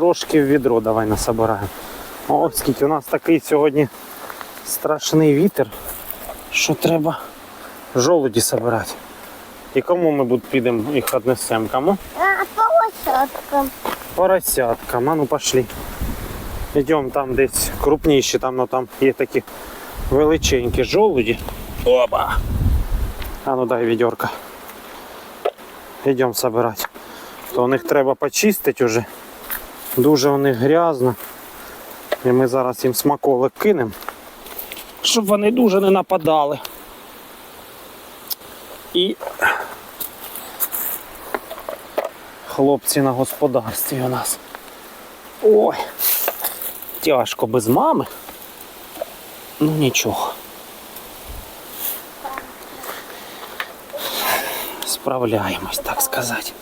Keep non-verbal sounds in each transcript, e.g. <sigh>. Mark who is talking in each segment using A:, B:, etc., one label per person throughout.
A: Трошки в відро давай насобираємо. О, скільки у нас такий сьогодні страшний вітер, що треба жолуді собирати. І кому ми підемо їх віднесемо? Кому?
B: А полосатка.
A: Поросяткам. А ну пошли. Йдемо там десь крупніші, там, ну, там є такі величенькі жолуді. Оба! А ну дай відьорка. Йдемо собирати. То у них треба почистити вже. Дуже у них грязно. І ми зараз їм смаколик кинемо. Щоб вони дуже не нападали. І хлопці на господарстві у нас. Ой, тяжко без мами. Ну нічого. Справляємось, так сказати.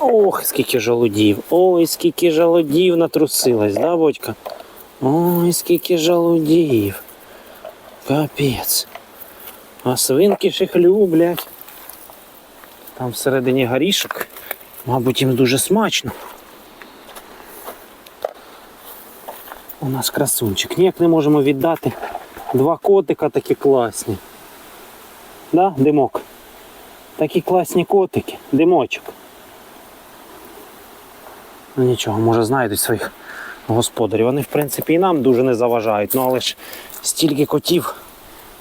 A: Ох, скільки жалудів. Ой, скільки жалудів натрусилось, да, Бодька? Ой, скільки жалудів. Капець. А свинки ж їх люблять. Там всередині горішок. Мабуть, їм дуже смачно. У нас красунчик. Ніяк не можемо віддати. Два котика такі класні. Да, димок? Такі класні котики. Димочок. Ну нічого, може знайдуть своїх господарів. Вони, в принципі, і нам дуже не заважають. Ну але ж стільки котів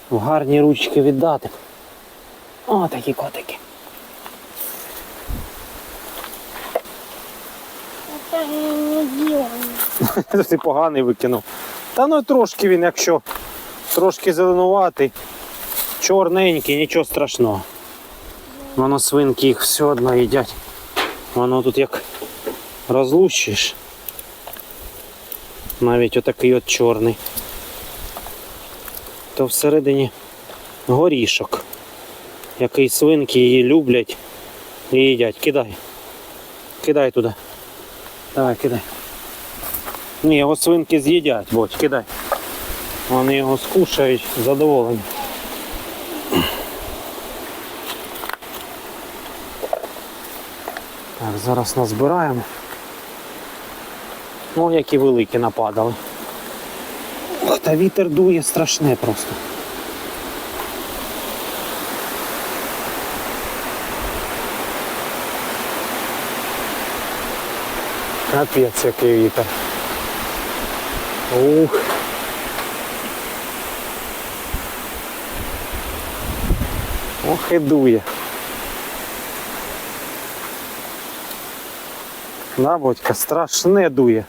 A: в гарні ручки віддати. О, такі котики.
B: Это не. <laughs>
A: Ти поганий викинув. Та ну трошки він, якщо трошки зеленуватий, чорненький, нічого страшного. Воно свинки їх все одно їдять. Воно тут як розлущиш. Навіть отакий от чорний. То всередині горішок, який свинки її люблять і їдять. Кидай. Кидай туди. Давай, кидай. Ні, його свинки з'їдять, будь, кидай. Вони його скушають задоволені. Так, зараз назбираємо. О, які великі нападали. Ох, та вітер дує страшне просто. Капець, який вітер. Ух. Ох і дує. Да, Бодька, страшне дує.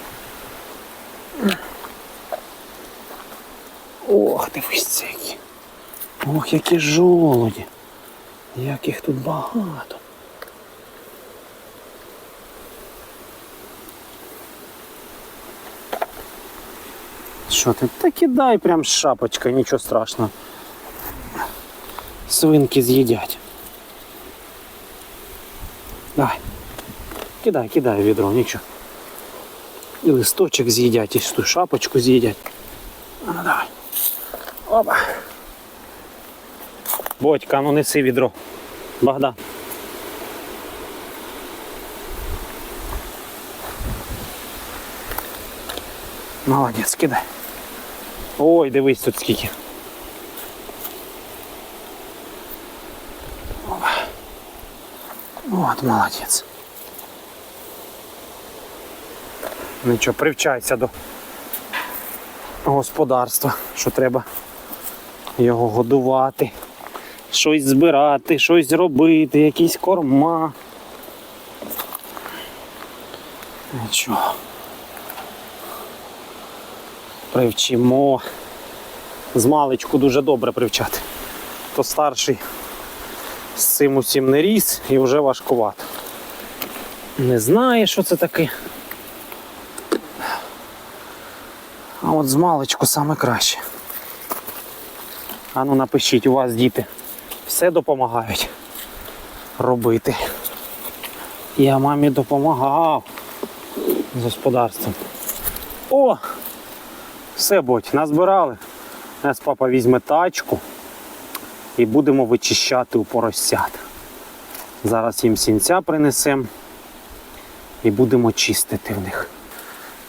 A: Ох, дивись які. Ох, які жолуді. Як їх тут багато. Що ти? Та кидай прям з шапочкою, нічого страшного. Свинки з'їдять. Давай. Кидай, кидай відро, нічого. І листочок з'їдять, і ту шапочку з'їдять. Ну давай. Опа. Бодька, ну неси відро. Богдан. Молодець, кидай. Ой, дивись тут скільки. Опа. От, молодець. Нічого, привчайся до господарства, що треба його годувати, щось збирати, щось робити, якісь корма. Нічого. Привчимо. З маличку дуже добре привчати. То старший з цим усім не ріс і вже важкувато. Не знає, що це таке. А от з маличку саме краще. Ану напишіть, у вас діти все допомагають робити. Я мамі допомагав з господарством. О! Все, бодь, назбирали. Нас папа візьме тачку і будемо вичищати у поросят. Зараз їм сінця принесемо і будемо чистити в них.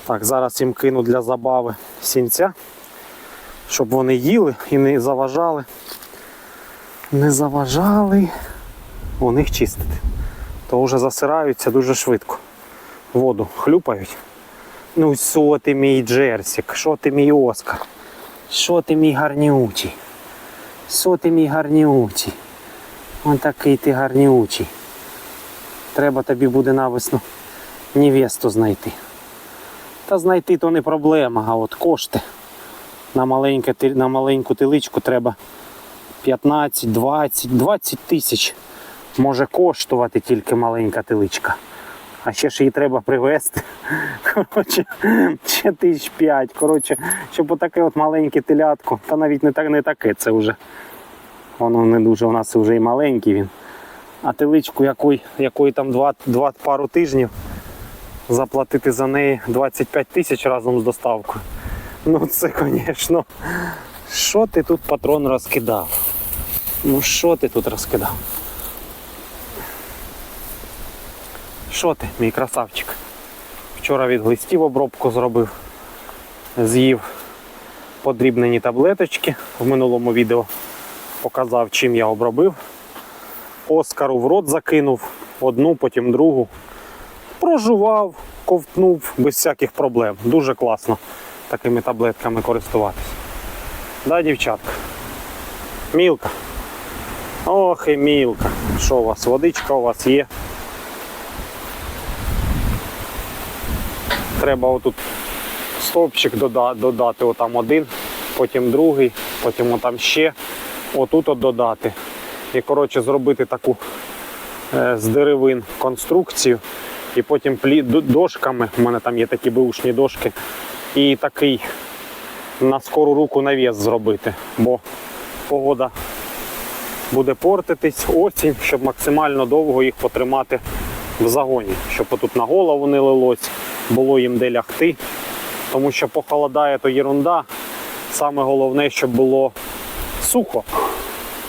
A: Так, зараз їм кину для забави сінця, щоб вони їли і не заважали. Не заважали у них чистити. То вже засираються дуже швидко. Воду хлюпають. Ну що ти мій Джерсік, що ти мій Оскар? Що ти мій гарнючий? Що ти мій гарнючий? Он такий ти гарнючий. Треба тобі буде навесну невесту знайти. Та знайти то не проблема, а от кошти. На, маленьке, на маленьку тиличку треба 15, 20, 20 тисяч може коштувати тільки маленька тиличка. А ще ж її треба привезти. Коротше, ще тисяч п'ять. Коротше, щоб отаке от маленьке телятко, та навіть не так не таке, це вже. Воно не дуже у нас вже і маленький він. А теличку, якої, якої там два, два пару тижнів, заплатити за неї 25 тисяч разом з доставкою. Ну це, звісно. Що ти тут патрон розкидав? Ну що ти тут розкидав? Що ти, мій красавчик? Вчора від глистів обробку зробив, з'їв подрібнені таблеточки. В минулому відео показав, чим я обробив. Оскару в рот закинув, одну, потім другу. Прожував, ковтнув без всяких проблем. Дуже класно такими таблетками користуватись. Да, дівчатка? Мілка. Ох і мілка. Що у вас? Водичка у вас є? Треба отут стовпчик додати, отам один, потім другий, потім отам ще, отут от додати. І коротше зробити таку е, з деревин конструкцію. І потім плі... дошками, у мене там є такі бушні дошки, і такий на скору руку навіс зробити, бо погода буде портитись, осінь, щоб максимально довго їх потримати в загоні, щоб отут на голову не лилось, було їм де лягти. Тому що похолодає то єрунда. Саме головне, щоб було сухо.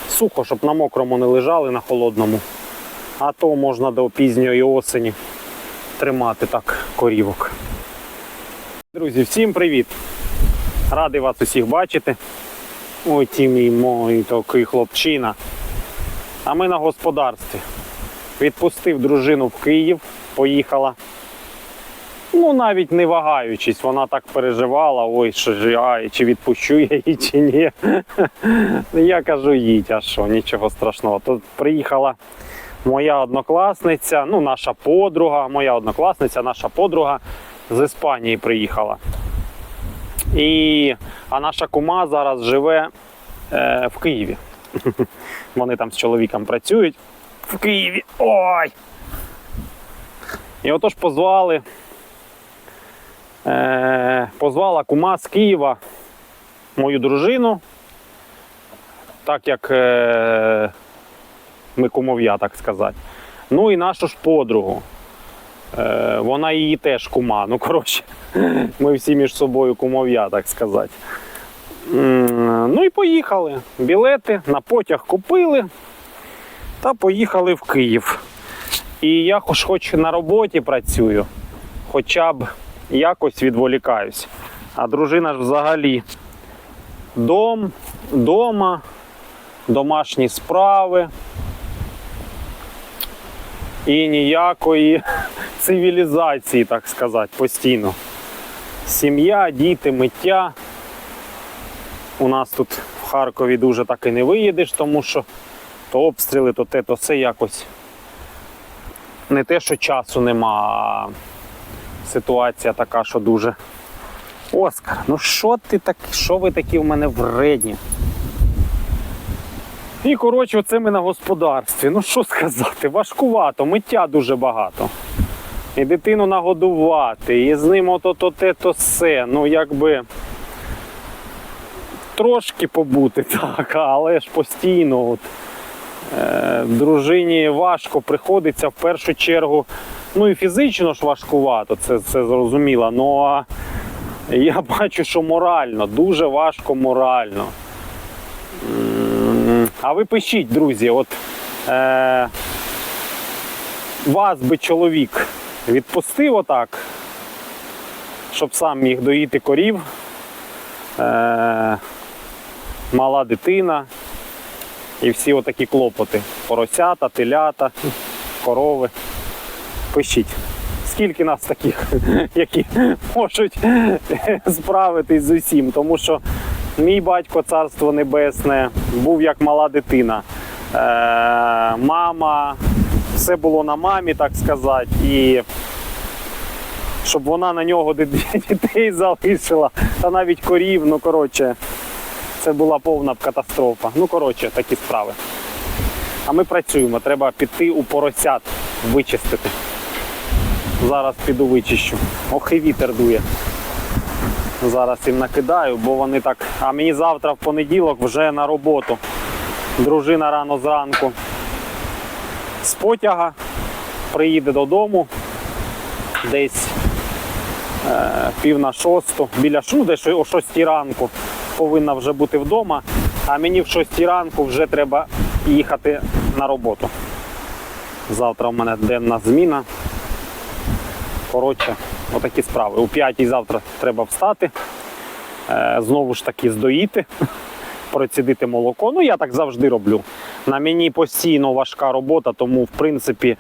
A: Сухо, щоб на мокрому не лежали на холодному. А то можна до пізньої осені тримати так корівок. Друзі, всім привіт! Радий вас усіх бачити. Ой, ті мій мой такий хлопчина. А ми на господарстві. Відпустив дружину в Київ, поїхала. Ну, навіть не вагаючись, вона так переживала, ой, що ж, ай, чи відпущу я її, чи ні. <laughs> Я кажу, їдь, а що, нічого страшного. Тут приїхала моя однокласниця, ну, наша подруга, моя однокласниця, наша подруга з Іспанії приїхала. І, а наша кума зараз живе е, в Києві. <laughs> Вони там з чоловіком працюють в Києві. Ой! І отож позвали. Е, позвала кума з Києва мою дружину, так як е, ми кумов'я, так сказати. Ну і нашу ж подругу. Е, вона її теж кума. Ну, коротше, <laughs> ми всі між собою кумов'я, так сказати. Ну і поїхали. Білети на потяг купили та поїхали в Київ. І я хоч, хоч на роботі працюю, хоча б якось відволікаюсь. А дружина ж взагалі дом, дома, домашні справи. І ніякої <laughs> цивілізації, так сказати, постійно. Сім'я, діти, миття. У нас тут в Харкові дуже так і не виїдеш, тому що то обстріли, то те, то все якось. Не те, що часу нема, а ситуація така, що дуже. Оскар, ну що ти так, що ви такі в мене вредні? І коротше, оце ми на господарстві. Ну що сказати, важкувато, миття дуже багато. І дитину нагодувати, і з ним ото то те, то все. Ну якби трошки побути, <laughs> так, але ж постійно. От, е, дружині важко приходиться в першу чергу. Ну і фізично ж важкувато, це, це зрозуміло. Ну а я <laughs> бачу, що морально, дуже важко морально. А ви пишіть, друзі, от е, вас би чоловік відпустив отак, щоб сам міг доїти корів. Е- мала дитина і всі отакі клопоти. Поросята, телята, корови. Пишіть. Скільки нас таких, <laughs> які можуть <laughs> справитись з усім, тому що мій батько, царство небесне, був як мала дитина. Е, мама, все було на мамі, так сказати, і щоб вона на нього <laughs> дітей залишила, та навіть корів, ну коротше, це була повна катастрофа. Ну, коротше, такі справи. А ми працюємо, треба піти у поросят вичистити. Зараз піду вичищу. Ох і вітер дує. Зараз їм накидаю, бо вони так. А мені завтра в понеділок вже на роботу. Дружина рано зранку з потяга приїде додому десь е, пів на шосту, біля шу, десь о шостій ранку повинна вже бути вдома, а мені в шостій ранку вже треба їхати на роботу. Завтра в мене денна зміна. Коротше, отакі справи. У п'ятій завтра треба встати, е, знову ж таки здоїти, <laughs> процідити молоко. Ну, я так завжди роблю. На мені постійно важка робота, тому, в принципі,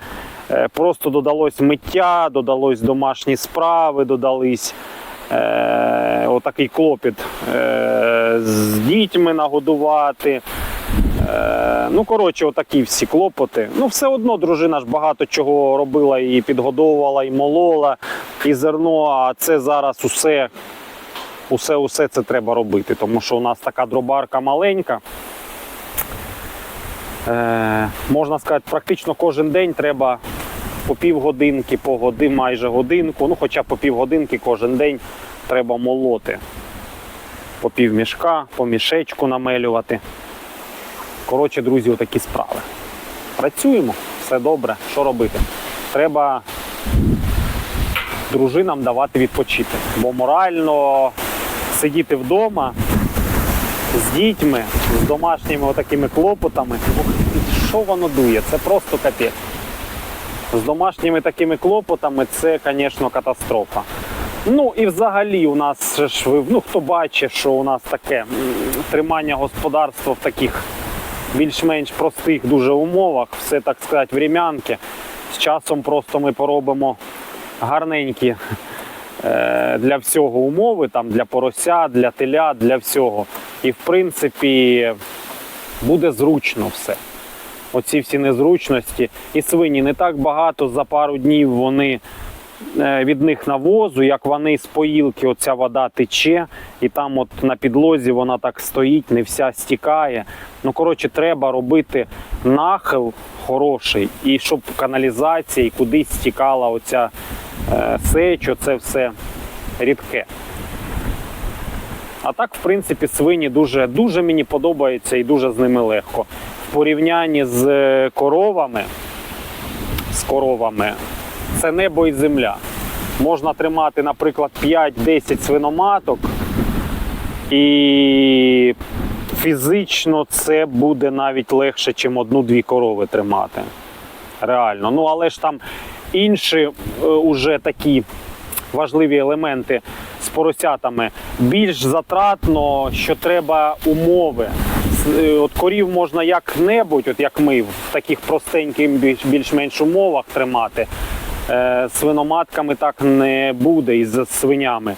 A: е, просто додалось миття, додалось домашні справи, додались. Е, отакий клопіт е, з дітьми нагодувати. Е, ну, коротше, отакі всі клопоти. Ну, все одно дружина ж багато чого робила і підгодовувала, і молола, і зерно, а це зараз усе, усе, усе це треба робити, тому що у нас така дробарка маленька. Е, можна сказати, практично кожен день треба по півгодинки, по годи, майже годинку, ну хоча по півгодинки кожен день треба молоти. По пів мішка, по мішечку намелювати. Коротше, друзі, отакі справи. Працюємо, все добре. Що робити? Треба дружинам давати відпочити. Бо морально сидіти вдома з дітьми, з домашніми отакими клопотами. Що воно дує? Це просто капець. З домашніми такими клопотами це, звісно, катастрофа. Ну і взагалі у нас ж ну хто бачить, що у нас таке тримання господарства в таких більш-менш простих дуже умовах, все так сказати, врем'янки. З часом просто ми поробимо гарненькі е, для всього умови, там для порося, для теля, для всього. І в принципі буде зручно все. Оці всі незручності. І свині не так багато за пару днів вони від них навозу, як вони з поїлки, оця вода тече, і там от на підлозі вона так стоїть, не вся стікає. Ну, коротше, треба робити нахил хороший, і щоб каналізація і кудись стікала оця е, сечо, це все рідке. А так, в принципі, свині дуже, дуже мені подобається і дуже з ними легко. В порівнянні з е, коровами, з коровами, це небо і земля. Можна тримати, наприклад, 5-10 свиноматок, і фізично це буде навіть легше, ніж одну-дві корови тримати. Реально. Ну, але ж там інші е, уже такі важливі елементи з поросятами. Більш затратно, що треба умови. Е, От корів можна як-небудь, от як ми, в таких простеньких більш-менш умовах тримати. Е, Свиноматками так не буде і з свинями.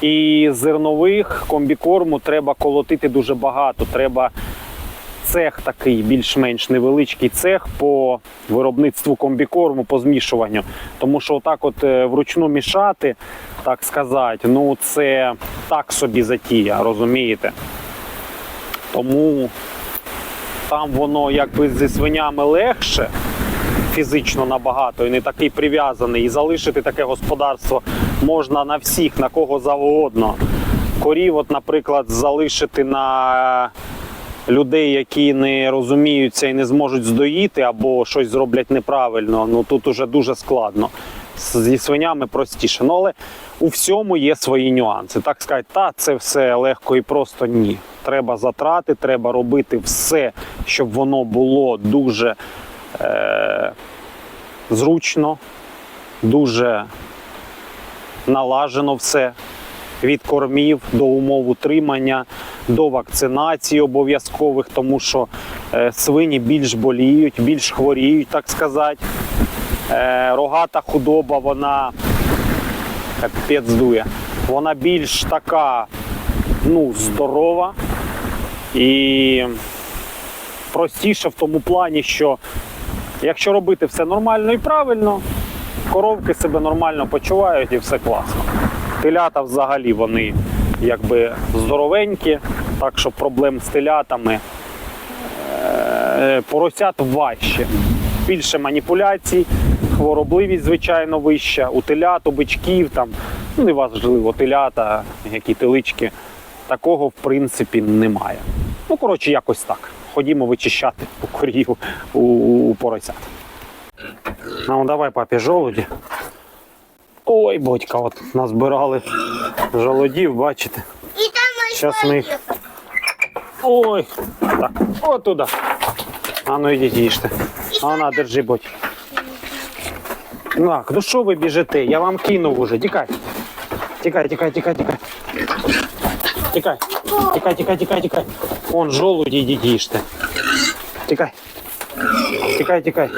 A: І зернових комбікорму треба колотити дуже багато. Треба цех такий більш-менш невеличкий цех по виробництву комбікорму, по змішуванню. Тому що отак от е, вручну мішати, так сказати, ну це так собі затія, розумієте? Тому там воно якби зі свинями легше, фізично набагато і не такий прив'язаний. І залишити таке господарство можна на всіх, на кого завгодно. Корів, от, наприклад, залишити на людей, які не розуміються і не зможуть здоїти або щось зроблять неправильно. Ну тут уже дуже складно. Зі свинями простіше. Ну, але у всьому є свої нюанси. Так сказати, та це все легко і просто ні. Треба затрати, треба робити все, щоб воно було дуже е, зручно, дуже налажено все. Від кормів до умов утримання, до вакцинації обов'язкових, тому що е, свині більш боліють, більш хворіють, так сказати. Е, рогата худоба, вона капець дує. Вона більш така ну, здорова і простіша в тому плані, що якщо робити все нормально і правильно, коровки себе нормально почувають і все класно. Телята взагалі вони якби здоровенькі, так що проблем з телятами. Е, Поросят важче. Більше маніпуляцій, хворобливість, звичайно, вища. У телят, у бичків, там, ну неважливо, телята, які телички. Такого, в принципі, немає. Ну, коротше, якось так. Ходімо вичищати <laughs> у корів у, у поросят. Ну, давай, папі, жолуді. Ой, батька, от назбирали жолодів, бачите.
B: И там
A: Щас ми їх- Ой, так, от туди. А ну ідіть їжте. А на, держи, будь. Так, ну що ви біжите? Я вам кинув уже. Тікай. Тікай, тікай, тікай, тікай. Тікай. Тікай, тікай, тікай, тікай. Вон жолуді, ідіть їжте. Тікай. Тікай, тікай.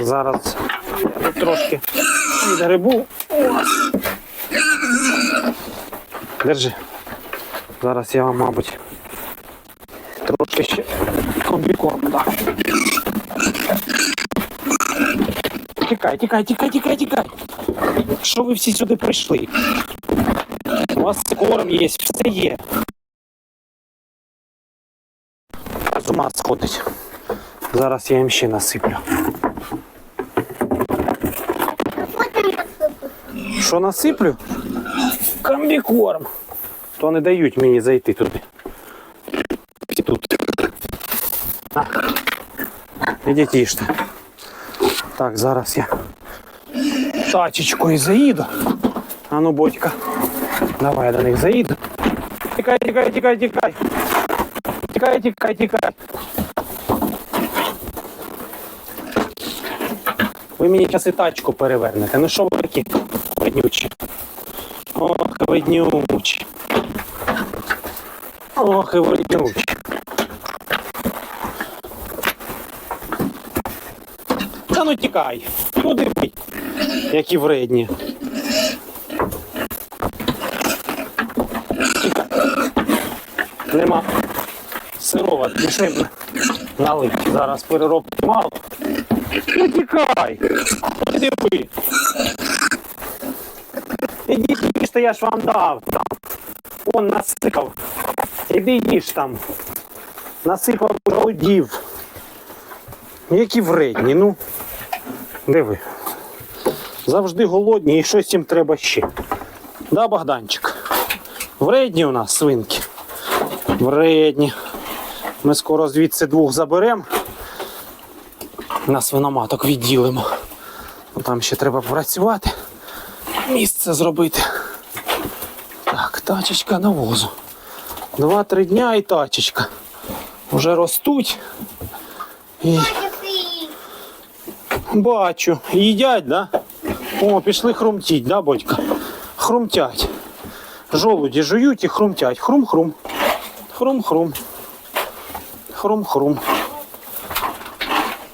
A: Зараз трошки відгребу. Ось. Держи. Зараз я вам, мабуть, трошки ще комбікорм дам. Тікай, тікай, тікай, тікай, тікай. Що ви всі сюди прийшли? У вас корм є, все є. З ума сходить. Зараз я їм ще насиплю.
B: вот там посыпал.
A: Що насиплю? Комбікорм. То не дають мені зайти туди. Всі тут. На. Ідіть їжте. Так, зараз я тачечкою заїду. А ну, бодька. Давай я до них заїду. Тікай, тікай, тікай, тікай. Тікай, тікай, тікай. Ви мені зараз і тачку перевернете. Ну що ви такі виднючі? Ох, виднючі. Ох, і виднючі. Та ну тікай. Куди ви? Які вредні. Нема сирова, пішли налить. Зараз переробки мало. Не тікай. Іди. Ідіть їжте, я ж вам дав. Он насипав. Іди їж там. Насипав жолудів. Які вредні, ну. Диви. Завжди голодні і щось їм треба ще. Да, Богданчик? Вредні у нас свинки. Вредні. Ми скоро звідси двох заберемо. На свиноматок відділимо. Там ще треба працювати. Місце зробити. Так, тачечка навозу. Два-три дня і тачечка. Вже ростуть. І бачу. Їдять, да? О, пішли хрумтіть, да, батька? Хрумтять. Жолуді жують і хрумтять. Хрум-хрум. Хрум-хрум. Хрум-хрум.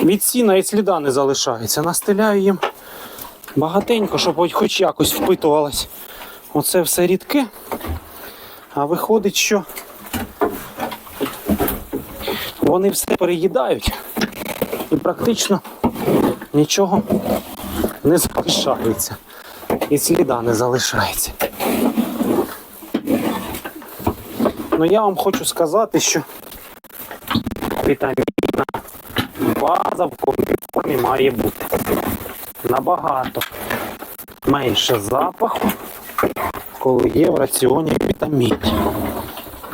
A: Від сіна і сліда не залишається. Настеляю їм багатенько, щоб хоч- якось впитувалось. Оце все рідке. А виходить, що вони все переїдають і практично нічого не залишається. І сліда не залишається. Ну я вам хочу сказати, що вітамінна база в комбікормі має бути набагато менше запаху, коли є в раціоні вітаміни.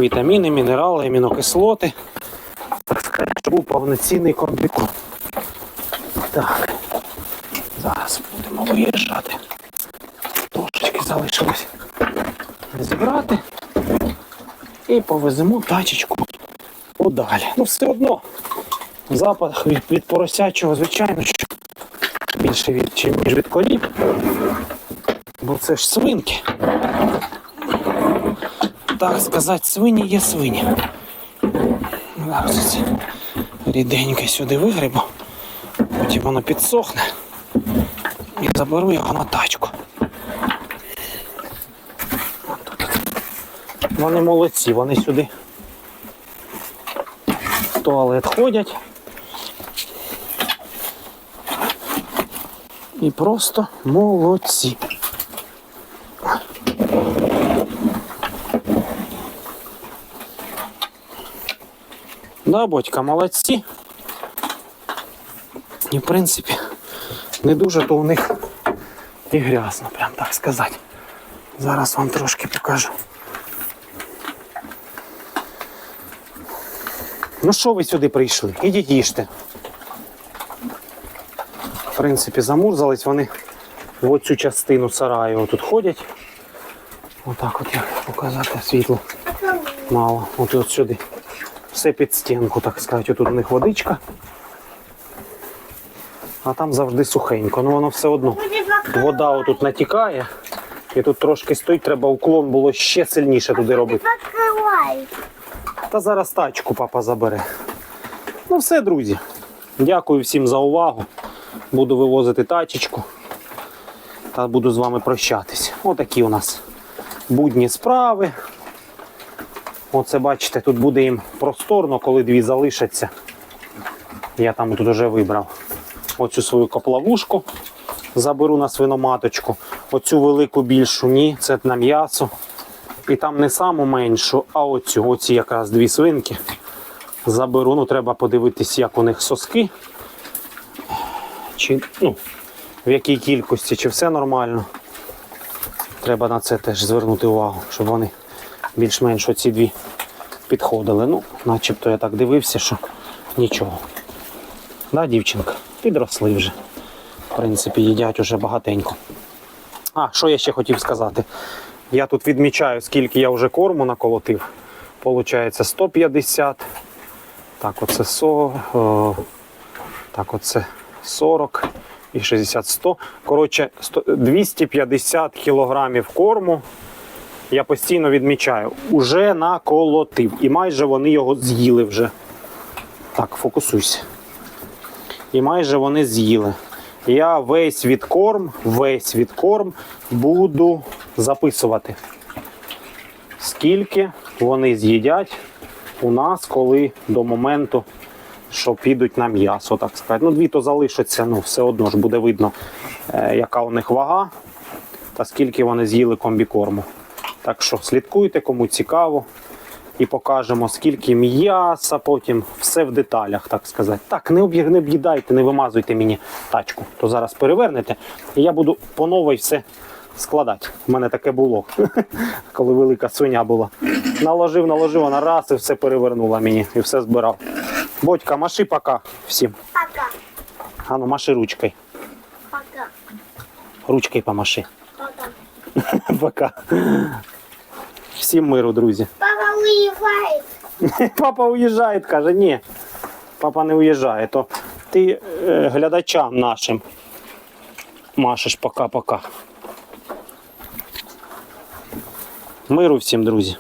A: Вітаміни, мінерали, амінокислоти. Так сказати, був повноцінний комбікорм. Так, повеземо тачечку подалі. Ну, все одно запах від, від поросячого, звичайно, що більше від, ніж від корів. Бо це ж свинки. Так сказати, свині є свині. Зараз ріденьке сюди вигребу, потім воно підсохне і заберу його на тачку. Вони молодці, вони сюди в туалет ходять. І просто молодці. Да, батька, молодці. І в принципі, не дуже то у них і грязно, прям так сказати. Зараз вам трошки покажу. Ну що ви сюди прийшли? Ідіть їжте. В принципі, замурзались вони в оцю частину сараю тут ходять. Отак от як показати світло. Мало. От, от сюди. Все під стінку, так сказати. Тут у них водичка. А там завжди сухенько. Ну воно все одно. Вода отут натікає. І тут трошки стоїть, треба уклон було ще сильніше туди робити. Та зараз тачку папа забере. Ну все, друзі. Дякую всім за увагу. Буду вивозити тачечку. Та буду з вами прощатись. Отакі у нас будні справи. Оце бачите, тут буде їм просторно, коли дві залишаться. Я там тут вже вибрав оцю свою коплавушку. Заберу на свиноматочку. Оцю велику більшу ні, це на м'ясо. І там не саму меншу, а оцю, оці якраз дві свинки. Заберу. Ну, треба подивитись, як у них соски. Чи, ну, в якій кількості, чи все нормально. Треба на це теж звернути увагу, щоб вони більш-менш оці дві підходили. Ну, начебто я так дивився, що нічого. Да, дівчинка? Підросли вже. В принципі, їдять уже багатенько. А, що я ще хотів сказати? Я тут відмічаю, скільки я вже корму наколотив. Получається 150. Так, оце 40. О, так, оце 40 і 60 100. Коротше, 250 кілограмів корму. Я постійно відмічаю, уже наколотив. І майже вони його з'їли вже. Так, фокусуйся. І майже вони з'їли. Я весь відкорм, весь відкорм буду записувати. Скільки вони з'їдять у нас, коли до моменту, що підуть на м'ясо, так сказати. Ну, дві то залишаться, ну, все одно ж буде видно, е, яка у них вага та скільки вони з'їли комбікорму. Так що слідкуйте, кому цікаво. І покажемо, скільки м'яса, потім все в деталях, так сказати. Так, не об'їдайте, не вимазуйте мені тачку, то зараз перевернете, і я буду по новій все складати. У мене таке було, <laughs> коли велика свиня була. Наложив, наложив, вона раз і все перевернула мені, і все збирав. Бодька, маши пока всім.
B: Пока.
A: Ану, маши ручкою.
B: Пока.
A: Ручкою помаши.
B: Пока. <laughs>
A: Пока. Всім миру, друзі.
B: Папа уїжджає. <laughs>
A: Папа уїжджає, каже, ні. Папа не уїжджає, то ти е, глядачам нашим машеш пока-пока. Миру всім, друзі.